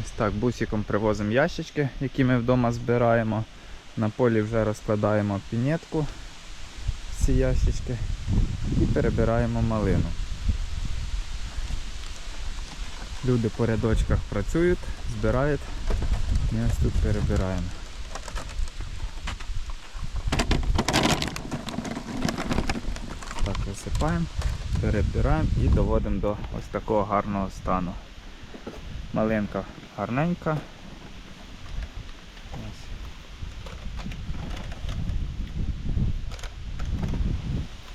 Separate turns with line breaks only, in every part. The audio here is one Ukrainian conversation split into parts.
Ось так, бусиком привозимо ящички, які ми вдома збираємо. На полі вже розкладаємо пінетку ці ящички і перебираємо малину. Люди по рядочках працюють, збирають. Ми ось тут перебираємо. Так, висипаємо, перебираємо і доводимо до ось такого гарного стану. Малинка гарненька.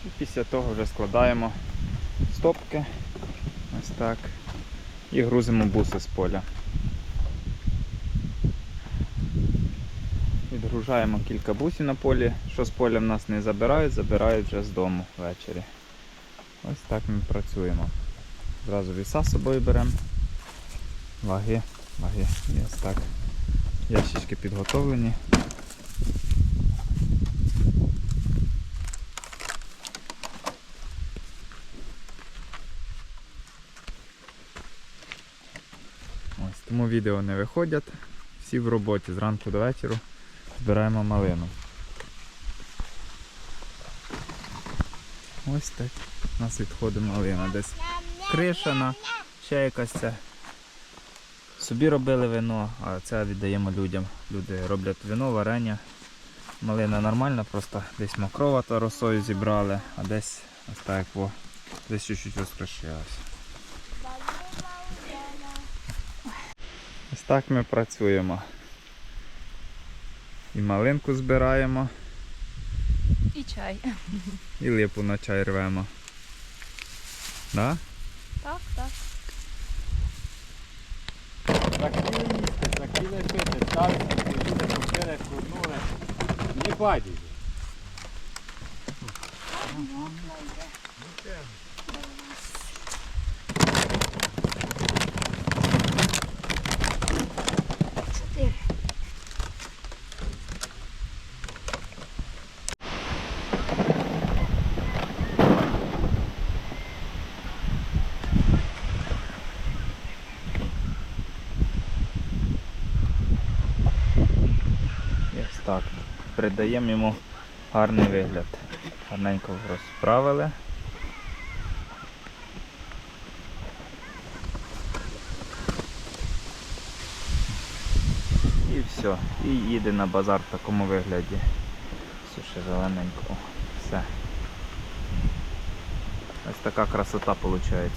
І після того вже складаємо стопки. Ось так. І грузимо буси з поля. Відгружаємо кілька бусів на полі. Що з поля в нас не забирають, забирають вже з дому ввечері. Ось так ми працюємо. Зразу віса з собою беремо. Ваги, ваги. І ось так. Ящички підготовлені. Ось тому відео не виходять. Всі в роботі зранку до вечора збираємо малину. Ось так. У нас відходить малина. Десь кришана, ще якась це. Собі робили вино, а це віддаємо людям. Люди роблять вино, варення. Малина нормальна, просто десь мокровато росою зібрали, а десь ось так по десь чуть-чуть розкрошилось. Ось так ми працюємо. І малинку збираємо,
І чай.
і липу на чай рвемо. Да?
Так, так.
Захотіли їсти, захотіли пити, ставиться, люди купили, курнули. Не бачить.
Чотири.
так. Придаємо йому гарний вигляд. Гарненько розправили. І все. І їде на базар в такому вигляді. Все ще зелененько. Все. Ось така красота виходить.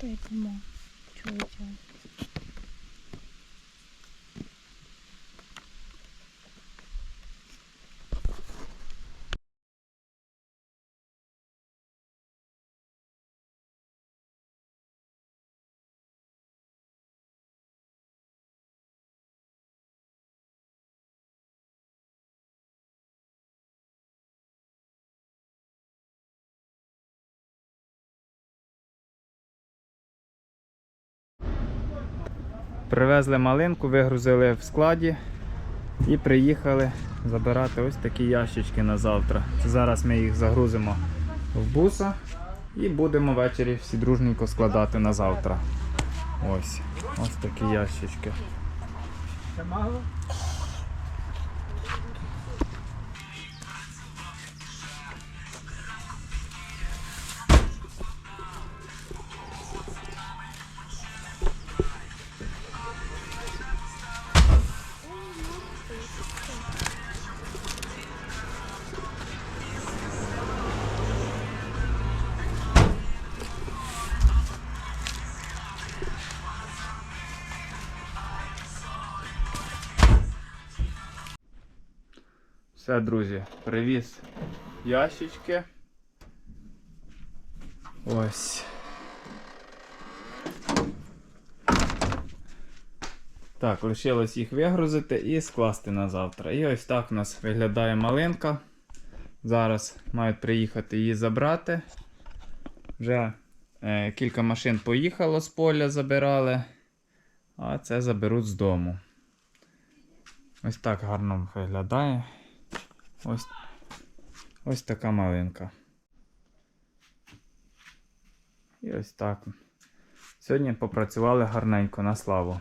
Та йдемо. Чуєте?
Привезли малинку, вигрузили в складі і приїхали забирати ось такі ящички на завтра. Це зараз ми їх загрузимо в буса і будемо ввечері всі дружненько складати на завтра. Ось, ось такі ящички. Все, друзі, привіз ящички. Ось. Так, лишилось їх вигрузити і скласти на завтра. І ось так у нас виглядає малинка. Зараз мають приїхати її забрати. Вже е, кілька машин поїхало з поля, забирали, а це заберуть з дому. Ось так гарно виглядає. Ось, ось така малинка. І ось так. Сьогодні попрацювали гарненько на славу.